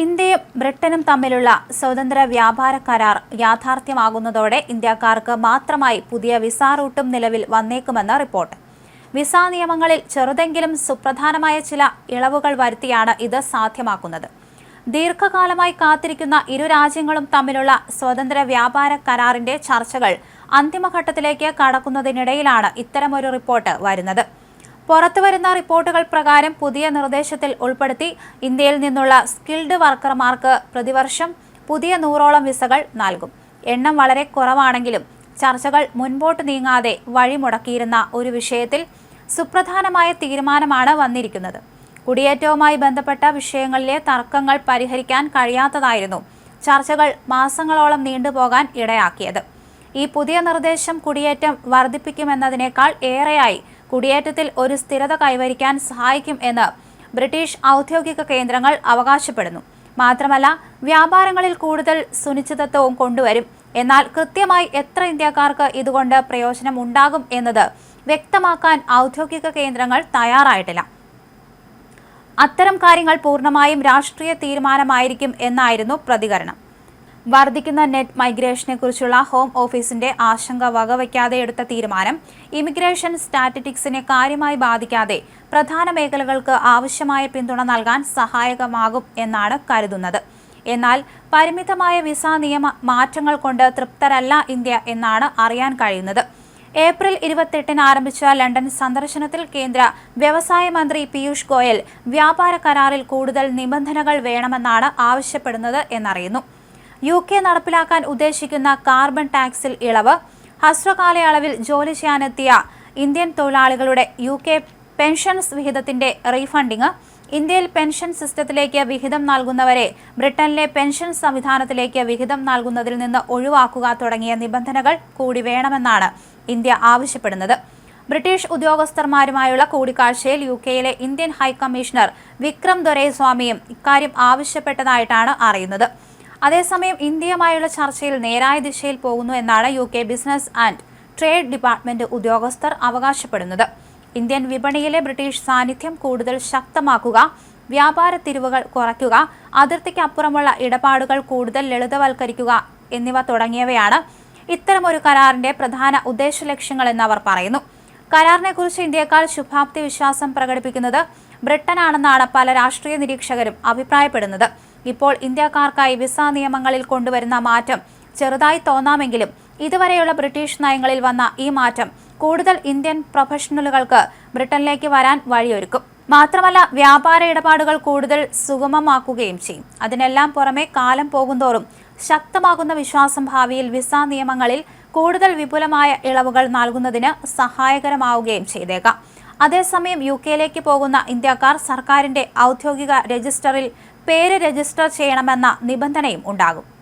ഇന്ത്യയും ബ്രിട്ടനും തമ്മിലുള്ള സ്വതന്ത്ര വ്യാപാര കരാർ യാഥാർത്ഥ്യമാകുന്നതോടെ ഇന്ത്യക്കാർക്ക് മാത്രമായി പുതിയ വിസ റൂട്ടും നിലവിൽ വന്നേക്കുമെന്ന് റിപ്പോർട്ട്. വിസ നിയമങ്ങളിൽ ചെറുതെങ്കിലും സുപ്രധാനമായ ചില ഇളവുകൾ വരുത്തിയാണ് ഇത് സാധ്യമാക്കുന്നത്. ദീർഘകാലമായി കാത്തിരിക്കുന്ന ഇരു രാജ്യങ്ങളും തമ്മിലുള്ള സ്വതന്ത്ര വ്യാപാര കരാറിന്റെ ചർച്ചകൾ അന്തിമഘട്ടത്തിലേക്ക് കടക്കുന്നതിനിടയിലാണ് ഇത്തരമൊരു റിപ്പോർട്ട് വരുന്നത്. പുറത്തുവരുന്ന റിപ്പോർട്ടുകൾ പ്രകാരം പുതിയ നിർദ്ദേശത്തിൽ ഉൾപ്പെടുത്തി ഇന്ത്യയിൽ നിന്നുള്ള സ്കിൽഡ് വർക്കർമാർക്ക് പ്രതിവർഷം പുതിയ നൂറോളം വിസകൾ നൽകും. എണ്ണം വളരെ കുറവാണെങ്കിലും ചർച്ചകൾ മുൻപോട്ട് നീങ്ങാതെ വഴിമുടക്കിയിരുന്ന ഒരു വിഷയത്തിൽ സുപ്രധാനമായ തീരുമാനമാണ് വന്നിരിക്കുന്നത്. കുടിയേറ്റവുമായി ബന്ധപ്പെട്ട വിഷയങ്ങളിലെ തർക്കങ്ങൾ പരിഹരിക്കാൻ കഴിയാത്തതായിരുന്നു ചർച്ചകൾ മാസങ്ങളോളം നീണ്ടുപോകാൻ ഇടയാക്കിയത്. ഈ പുതിയ നിർദ്ദേശം കുടിയേറ്റം വർദ്ധിപ്പിക്കുമെന്നതിനേക്കാൾ ഏറെയായി കുടിയേറ്റത്തിൽ ഒരു സ്ഥിരത കൈവരിക്കാൻ സഹായിക്കും എന്ന് ബ്രിട്ടീഷ് ഔദ്യോഗിക കേന്ദ്രങ്ങൾ അവകാശപ്പെടുന്നു. മാത്രമല്ല വ്യാപാരങ്ങളിൽ കൂടുതൽ സുനിശ്ചിതത്വവും കൊണ്ടുവരും. എന്നാൽ കൃത്യമായി എത്ര ഇന്ത്യക്കാർക്ക് ഇതുകൊണ്ട് പ്രയോജനം ഉണ്ടാകും എന്നത് വ്യക്തമാക്കാൻ ഔദ്യോഗിക കേന്ദ്രങ്ങൾ തയ്യാറായിട്ടില്ല. അത്തരം കാര്യങ്ങൾ പൂർണമായും രാഷ്ട്രീയ തീരുമാനമായിരിക്കും എന്നായിരുന്നു പ്രതികരണം. വർദ്ധിക്കുന്ന നെറ്റ് മൈഗ്രേഷനെ കുറിച്ചുള്ള ഹോം ഓഫീസിന്റെ ആശങ്ക വകവയ്ക്കാതെ എടുത്ത തീരുമാനം ഇമിഗ്രേഷൻ സ്റ്റാറ്റിറ്റിക്സിനെ കാര്യമായി ബാധിക്കാതെ പ്രധാന മേഖലകൾക്ക് ആവശ്യമായ പിന്തുണ നൽകാൻ സഹായകമാകും എന്നാണ് കരുതുന്നത്. എന്നാൽ പരിമിതമായ വിസ നിയമ മാറ്റങ്ങൾ കൊണ്ട് തൃപ്തരല്ല ഇന്ത്യ എന്നാണ് അറിയാൻ കഴിയുന്നത്. ഏപ്രിൽ ഇരുപത്തെട്ടിന് ആരംഭിച്ച ലണ്ടൻ സന്ദർശനത്തിൽ കേന്ദ്ര വ്യവസായ മന്ത്രി പീയൂഷ് ഗോയൽ വ്യാപാര കരാറിൽ കൂടുതൽ നിബന്ധനകൾ വേണമെന്നാണ് ആവശ്യപ്പെടുന്നത് എന്നറിയുന്നു. യു കെ നടപ്പിലാക്കാൻ ഉദ്ദേശിക്കുന്ന കാർബൺ ടാക്സിൽ ഇളവ്. ഹ്രസ്വകാലയളവിൽ ജോലി ചെയ്യാനെത്തിയ ഇന്ത്യൻ തൊഴിലാളികളുടെ യു കെ പെൻഷൻസ് വിഹിതത്തിന്റെ റീഫണ്ടിങ്. ഇന്ത്യയിൽ പെൻഷൻ സിസ്റ്റത്തിലേക്ക് വിഹിതം നൽകുന്നവരെ ബ്രിട്ടനിലെ പെൻഷൻ സംവിധാനത്തിലേക്ക് വിഹിതം നൽകുന്നതിൽ നിന്ന് ഒഴിവാക്കുക തുടങ്ങിയ നിബന്ധനകൾ കൂടി വേണമെന്നാണ് ഇന്ത്യ ആവശ്യപ്പെടുന്നത്. ബ്രിട്ടീഷ് ഉദ്യോഗസ്ഥന്മാരുമായുള്ള കൂടിക്കാഴ്ചയിൽ യു കെയിലെ ഇന്ത്യൻ ഹൈക്കമ്മീഷണർ വിക്രം ദൊരൈസ്വാമിയും ഇക്കാര്യം ആവശ്യപ്പെട്ടതായിട്ടാണ് അറിയുന്നത്. അതേസമയം ഇന്ത്യയുമായുള്ള ചർച്ചയിൽ നേരായ ദിശയിൽ പോകുന്നു എന്നാണ് U K business and trade department ഉദ്യോഗസ്ഥർ അവകാശപ്പെടുന്നത്. ഇന്ത്യൻ വിപണിയിലെ ബ്രിട്ടീഷ് സാന്നിധ്യം കൂടുതൽ ശക്തമാക്കുക വ്യാപാര തിരിവുകൾ കുറയ്ക്കുക അതിർത്തിക്കപ്പുറമുള്ള ഇടപാടുകൾ കൂടുതൽ ലളിതവൽക്കരിക്കുക എന്നിവ തുടങ്ങിയവയാണ് ഇത്തരമൊരു കരാറിന്റെ പ്രധാന ഉദ്ദേശ ലക്ഷ്യങ്ങളെന്ന് അവർ പറയുന്നു. കരാറിനെക്കുറിച്ച് ഇന്ത്യക്കാൾ ശുഭാപ്തി വിശ്വാസം പ്രകടിപ്പിക്കുന്നത് ബ്രിട്ടനാണെന്നാണ് പല രാഷ്ട്രീയ നിരീക്ഷകരും അഭിപ്രായപ്പെടുന്നത്. ഇപ്പോൾ ഇന്ത്യക്കാർക്കായി വിസ നിയമങ്ങളിൽ കൊണ്ടുവരുന്ന മാറ്റം ചെറുതായി തോന്നാമെങ്കിലും ഇതുവരെയുള്ള ബ്രിട്ടീഷ് നയങ്ങളിൽ വന്ന ഈ മാറ്റം കൂടുതൽ ഇന്ത്യൻ പ്രൊഫഷണലുകൾക്ക് ബ്രിട്ടനിലേക്ക് വരാൻ വഴിയൊരുക്കും. മാത്രമല്ല വ്യാപാര ഇടപാടുകൾ കൂടുതൽ സുഗമമാക്കുകയും ചെയ്യും. അതിനെല്ലാം പുറമെ കാലം പോകുന്തോറും ശക്തമാകുന്ന വിശ്വാസം ഭാവിയിൽ വിസ നിയമങ്ങളിൽ കൂടുതൽ വിപുലമായ ഇളവുകൾ നൽകുന്നതിന് സഹായകരമാവുകയും ചെയ്തേക്കാം. അതേസമയം യു കെയിലേക്ക് പോകുന്ന ഇന്ത്യക്കാർ സർക്കാരിന്റെ ഔദ്യോഗിക രജിസ്റ്ററിൽ പേര് രജിസ്റ്റർ ചെയ്യണമെന്ന നിബന്ധനയും ഉണ്ടാകും